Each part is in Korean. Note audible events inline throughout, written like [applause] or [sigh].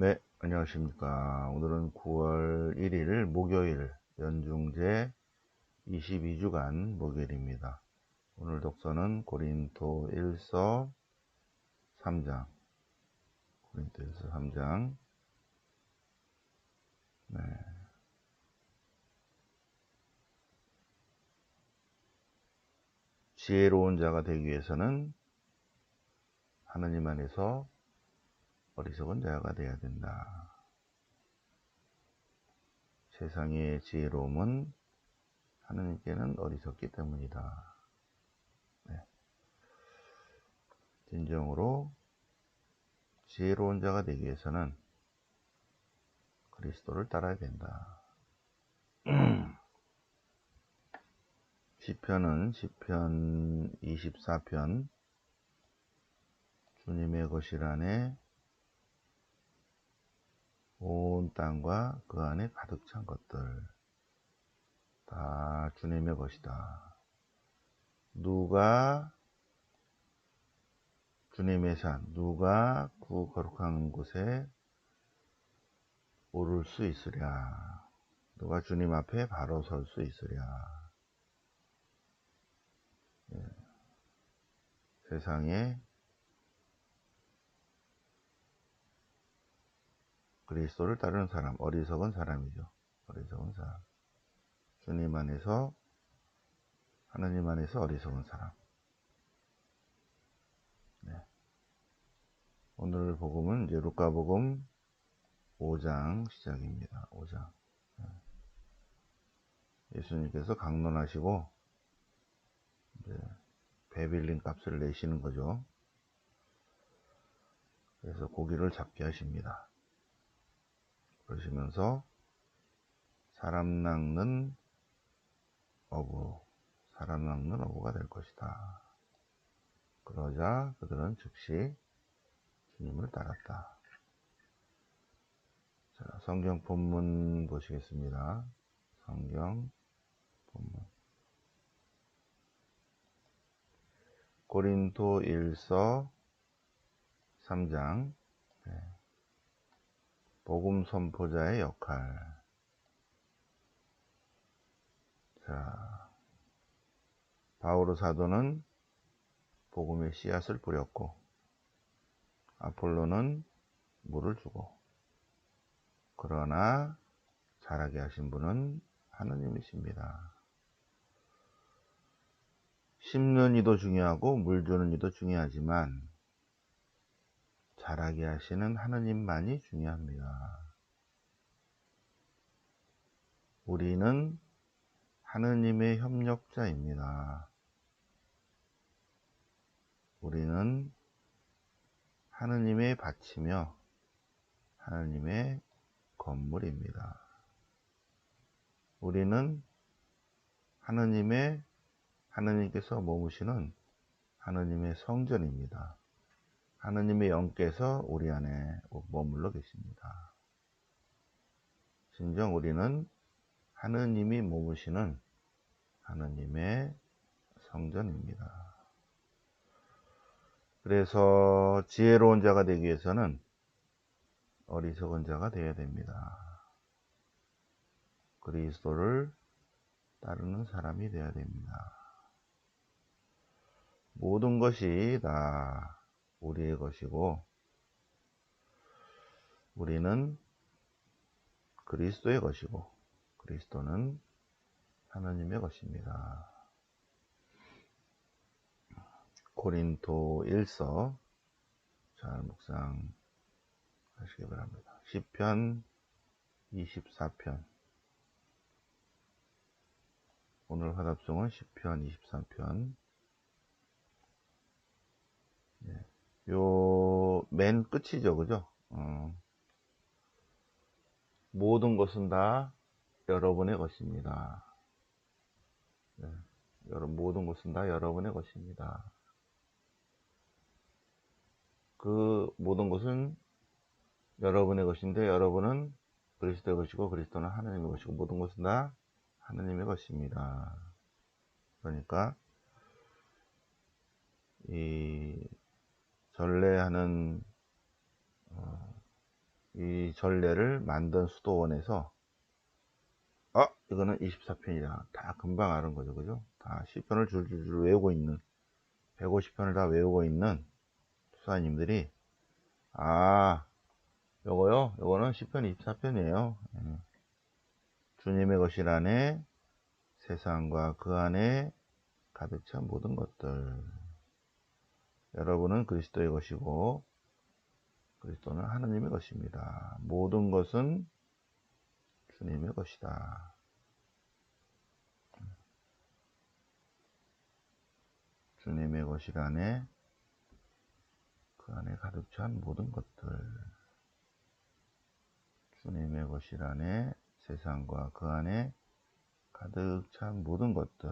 네, 안녕하십니까. 오늘은 9월 1일 목요일 연중제 22주간 목요일입니다. 오늘 독서는 고린도 1서 3장. 고린도 1서 3장. 네. 지혜로운 자가 되기 위해서는 하느님 안에서 어리석은 자가 되어야 된다. 세상의 지혜로움은 하느님께는 어리석기 때문이다. 네. 진정으로 지혜로운 자가 되기 위해서는 그리스도를 따라야 된다. [clears throat] 시편은 시편 24편 주님의 안에 온 땅과 그 안에 가득 찬 것들 다 주님의 것이다. 누가 주님의 산, 누가 그 거룩한 곳에 오를 수 있으랴. 누가 주님 앞에 바로 설 수 있으랴. 예. 세상에 그리스도를 따르는 사람, 어리석은 사람이죠. 어리석은 사람. 주님 안에서, 하나님 안에서 어리석은 사람. 네. 오늘 복음은 이제 루카복음 5장 시작입니다. 5장. 네. 예수님께서 강론하시고, 이제 배빌린 값을 내시는 거죠. 그래서 고기를 잡게 하십니다. 그러시면서 사람 낚는 어부, 사람 낚는 어부가 될 것이다. 그러자 그들은 즉시 주님을 따랐다. 자, 성경 본문 보시겠습니다. 성경 본문. 고린도 1서 3장 네. 복음 선포자의 역할. 자, 바오로 사도는 복음의 씨앗을 뿌렸고, 아폴로는 물을 주고, 그러나 자라게 하신 분은 하느님이십니다. 심는 이도 중요하고 물 주는 이도 중요하지만 자라게 하시는 하느님만이 중요합니다. 우리는 하느님의 협력자입니다. 우리는 하느님의 밭이며 하느님의 건물입니다. 우리는 하느님의 하느님께서 머무시는 하느님의 성전입니다. 하느님의 영께서 우리 안에 머물러 계십니다. 진정 우리는 하느님이 머무시는 하느님의 성전입니다. 그래서 지혜로운 자가 되기 위해서는 어리석은 자가 되어야 됩니다. 그리스도를 따르는 사람이 되어야 됩니다. 모든 것이 다 우리의 것이고 우리는 그리스도의 것이고 그리스도는 하나님의 것입니다. 고린도 1서 잘 묵상 하시기 바랍니다. 10편 24편 오늘 화답송은 10편 23편 네. 요 맨 끝이죠 그죠 어. 모든 것은 다 여러분의 것입니다 네. 여러분 모든 것은 다 여러분의 것입니다 그 모든 것은 여러분의 것인데 여러분은 그리스도의 것이고 그리스도는 하나님의 것이고 모든 것은 다 하나님의 것입니다 그러니까 이 전례하는 어, 이 전례를 만든 수도원에서 아 이거는 24편이다 다 금방 아는 거죠. 그죠? 다 시편을 줄줄줄 외우고 있는 150편을 다 외우고 있는 수사님들이 아 요거요? 요거는 시편 24편이에요. 예. 주님의 것이라네 세상과 그 안에 가득 찬 모든 것들 여러분은 그리스도의 것이고 그리스도는 하나님의 것입니다. 모든 것은 주님의 것이다. 주님의 것이라네 그 안에 가득 찬 모든 것들 주님의 것이라네 세상과 그 안에 가득 찬 모든 것들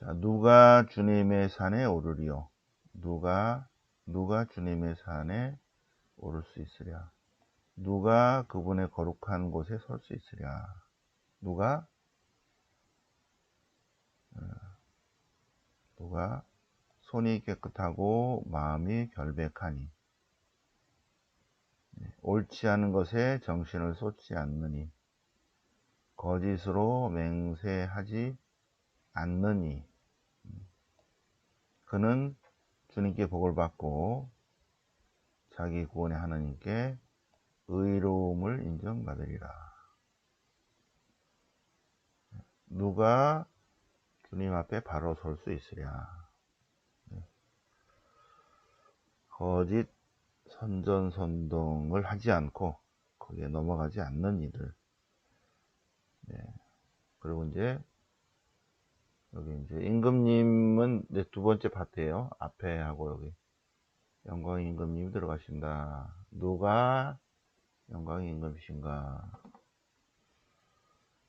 자 누가 주님의 산에 오르리요? 누가 누가 주님의 산에 오를 수 있으랴? 누가 그분의 거룩한 곳에 설 수 있으랴? 누가? 어, 누가? 손이 깨끗하고 마음이 결백하니. 네, 옳지 않은 것에 정신을 쏟지 않느니. 거짓으로 맹세하지 않느니 그는 주님께 복을 받고 자기 구원의 하나님께 의로움을 인정받으리라. 누가 주님 앞에 바로 설 수 있으랴. 거짓 선전선동을 하지 않고 거기에 넘어가지 않는 이들. 네. 그리고 이제 여기 이제 임금님은 이제 두 번째 파트예요. 앞에 하고 여기 영광 임금님이 들어가신다. 누가 영광 임금이신가?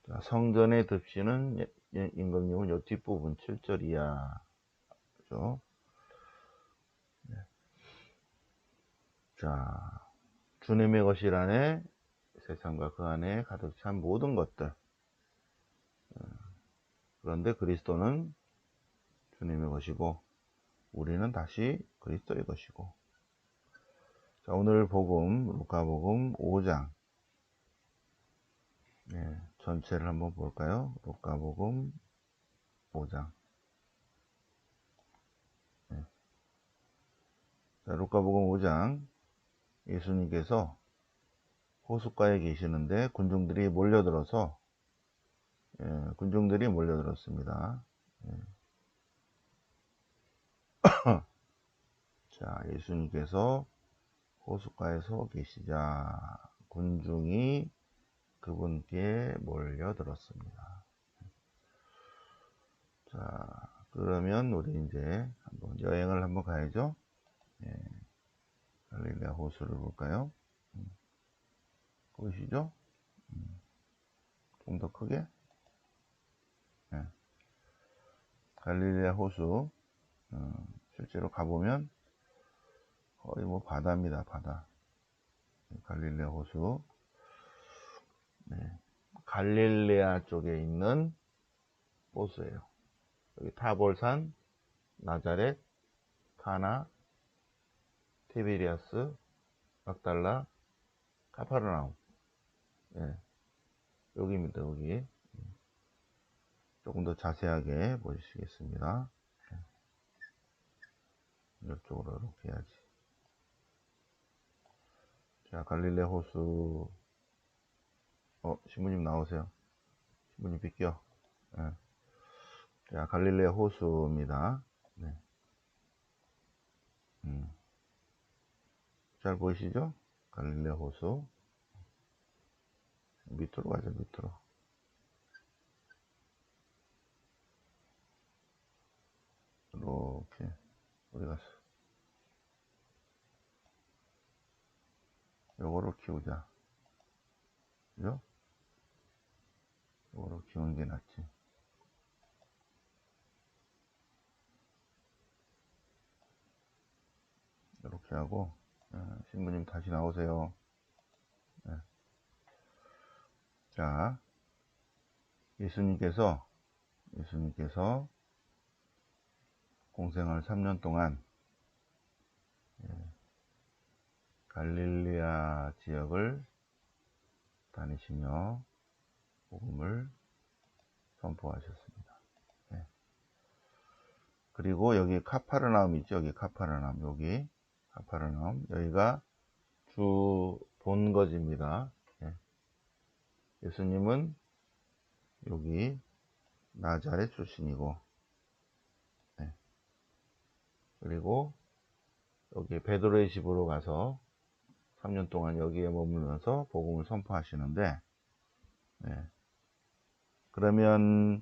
자, 성전의 듭시는 예, 예, 임금님은 요 뒷부분 7절 이야. 그죠? 네. 자, 주님의 것이라네 세상과 그 안에 가득 찬 모든 것들. 그런데 그리스도는 주님의 것이고 우리는 다시 그리스도의 것이고 자 오늘 복음 루카복음 5장 네, 전체를 한번 볼까요? 루카복음 5장 네. 자, 루카복음 5장 예수님께서 호숫가에 계시는데 군중들이 몰려들어서 예, 군중들이 몰려들었습니다. 예. [coughs] 자, 예수님께서 호숫가에 서 계시자 군중이 그분께 몰려들었습니다. 자, 그러면 우리 이제 한번 여행을 한번 가야죠. 예, 갈릴레아 호수를 볼까요? 음. 보이시죠? 음. 좀더 크게. 예. 갈릴레아 호수 어, 실제로 가보면 거의 뭐 바다입니다 바다 갈릴레아 호수 네. 갈릴레아 쪽에 있는 호수예요 여기 타볼산 나자렛 카나 티베리아스 막달라 카파르나움 예. 여기입니다 여기 조금 더 자세하게 보시겠습니다. 이쪽으로 이렇게 해야지. 자, 갈릴레 호수. 어, 신부님 나오세요. 신부님 비켜. 네. 자, 갈릴레 호수입니다. 네. 음. 잘 보이시죠? 갈릴레 호수. 밑으로 가죠, 밑으로. 이렇게 갔어? 요거를 키우자. 그죠? 요거를 키우는 게 낫지. 이렇게 하고 네, 신부님 다시 나오세요. 네. 자, 예수님께서 예수님께서 공생활 3년 동안 예, 갈릴리아 지역을 다니시며 복음을 선포하셨습니다. 예. 그리고 여기 카파르나움 있죠? 여기 카파르나움 여기 카파르나움 여기가 주 본거지입니다. 예. 예수님은 여기 나자렛 출신이고 예. 그리고 여기 베드로의 집으로 가서 3년 동안 여기에 머물면서 복음을 선포하시는데 네. 그러면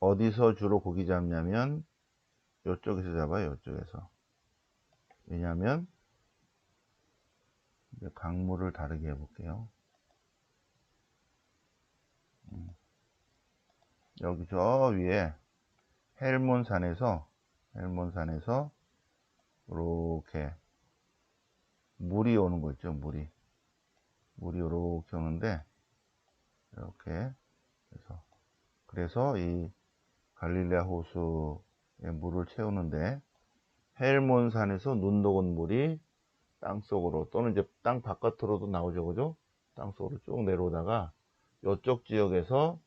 어디서 주로 고기 잡냐면 이쪽에서 잡아요 이쪽에서 왜냐하면 강물을 다르게 해볼게요 음. 여기 저 위에 헬몬산에서 헬몬산에서 이렇게 물이 오는 거 있죠 물이. 물이 이렇게 오는데 이렇게 그래서. 그래서 이 갈릴레아 호수에 물을 채우는데 헬몬산에서 눈 녹은 물이 땅 속으로 또는 이제 땅 바깥으로도 나오죠 그죠? 땅 속으로 쭉 내려오다가 이쪽 지역에서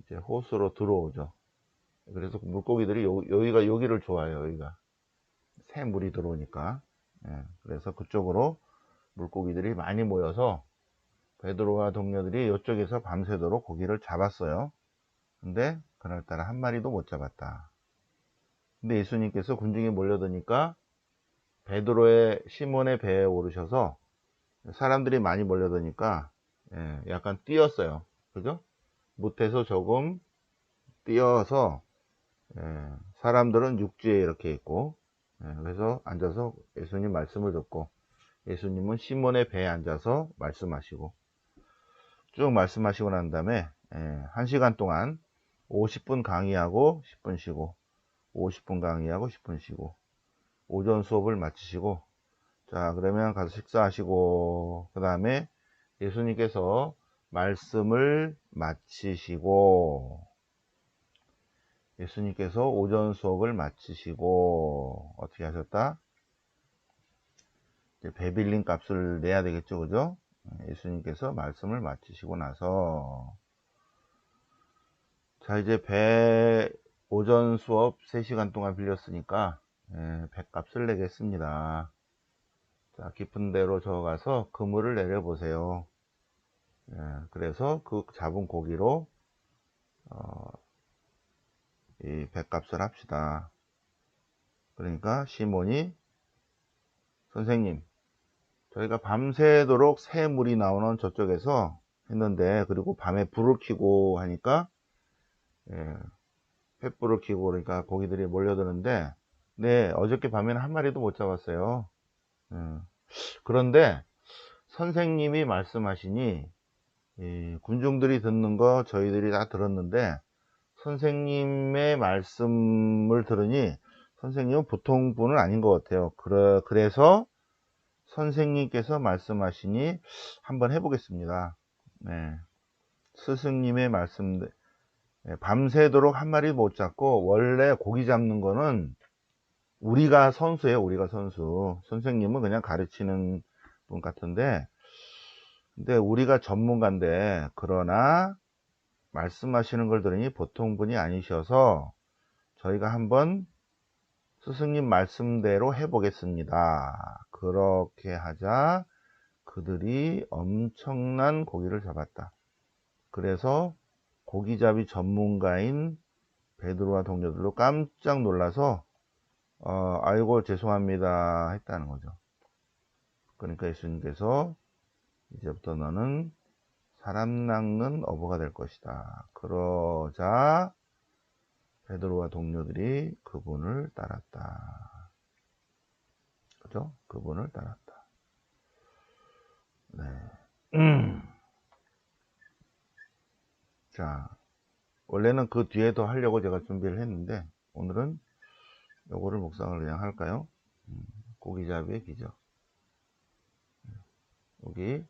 이제 호수로 들어오죠. 그래서 물고기들이 요, 여기가 여기를 좋아해요 여기가 새 물이 들어오니까 예, 그래서 그쪽으로 물고기들이 많이 모여서 베드로와 동료들이 이쪽에서 밤새도록 고기를 잡았어요. 근데 그날따라 한 마리도 못 잡았다. 근데 예수님께서 군중이 몰려드니까 베드로의 시몬의 배에 오르셔서 사람들이 많이 몰려드니까 예, 약간 뛰었어요. 그죠? 못해서 조금 뛰어서 예, 사람들은 육지에 이렇게 있고 예, 그래서 앉아서 예수님 말씀을 듣고 예수님은 시몬의 배에 앉아서 말씀하시고 쭉 말씀하시고 난 다음에 1시간 예, 동안 50분 강의하고 10분 쉬고 50분 강의하고 10분 쉬고 오전 수업을 마치시고 자 그러면 가서 식사하시고 그 다음에 예수님께서 말씀을 마치시고 예수님께서 오전 수업을 마치시고 어떻게 하셨다? 배 빌린 값을 내야 되겠죠 그죠? 예수님께서 말씀을 마치시고 나서 자 이제 배 오전 수업 3시간 동안 빌렸으니까 예, 배값을 내겠습니다 자 깊은 데로 저어가서 그물을 내려보세요 예, 그래서 그 잡은 고기로 어, 이 배값을 합시다. 그러니까 시몬이 선생님 저희가 밤새도록 새물이 나오는 저쪽에서 했는데 그리고 밤에 불을 켜고 하니까 예, 횃불을 켜고 그러니까 고기들이 몰려드는데 네 어저께 밤에는 한 마리도 못 잡았어요. 예, 그런데 선생님이 말씀하시니 예, 군중들이 듣는 거 저희들이 다 들었는데 선생님의 말씀을 들으니 선생님은 보통 분은 아닌 것 같아요 그래, 그래서 선생님께서 말씀하시니 한번 해보겠습니다. 네. 스승님의 말씀, 네. 밤새도록 한 마리 못 잡고 원래 고기 잡는 거는 우리가 선수예요. 우리가 선수. 선생님은 그냥 가르치는 분 같은데 근데 우리가 전문가인데 그러나 말씀하시는 걸 들으니 보통 분이 아니셔서 저희가 한번 스승님 말씀대로 해보겠습니다. 그렇게 하자 그들이 엄청난 고기를 잡았다. 그래서 고기잡이 전문가인 베드로와 동료들도 깜짝 놀라서 어, 아이고 죄송합니다 했다는 거죠. 그러니까 예수님께서 이제부터 너는 사람 낚는 어부가 될 것이다. 그러자 베드로와 동료들이 그분을 따랐다. 그죠? 그분을 따랐다. 네. [clears throat] 자, 원래는 그 뒤에도 하려고 제가 준비를 했는데, 오늘은 요거를 묵상을 그냥 할까요? 음, 고기잡이의 기적. 여기,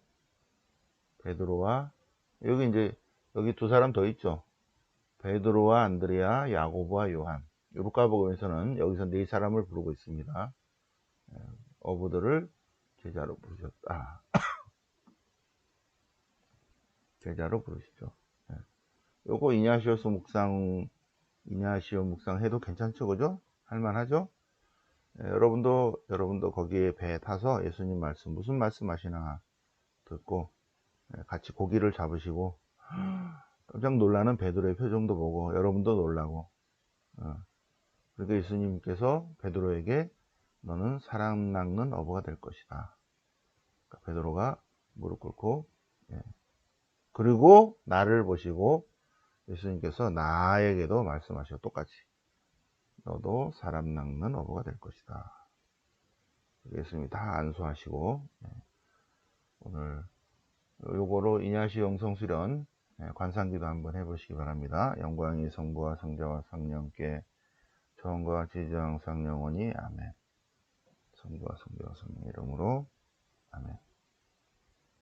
베드로와, 여기 이제, 여기 두 사람 더 있죠? 베드로와 안드레아, 야고보와 요한. 루카복음에서는 여기서 네 사람을 부르고 있습니다. 예, 어부들을 제자로 부르셨다. [coughs] 제자로 부르시죠. 예. 요거 이냐시오스 묵상, 이냐시오 묵상 해도 괜찮죠, 그죠? 할만하죠? 예, 여러분도, 여러분도 거기에 배에 타서 예수님 말씀, 무슨 말씀 하시나 듣고, 예, 같이 고기를 잡으시고, 깜짝 놀라는 베드로의 표정도 보고, 여러분도 놀라고, 어. 그러니까 예수님께서 베드로에게 너는 사람 낚는 어부가 될 것이다. 그러니까 베드로가 무릎 꿇고, 예. 그리고 나를 보시고 예수님께서 나에게도 말씀하시고 똑같이 너도 사람 낚는 어부가 될 것이다. 예수님이 다 안수하시고 예. 오늘 요거로 이냐시 영성 수련 예, 관상기도 한번 해보시기 바랍니다. 영광이 성부와 성자와 성령께 정과 지정 상영원이 아멘. 성부와 성자와 성령 이름으로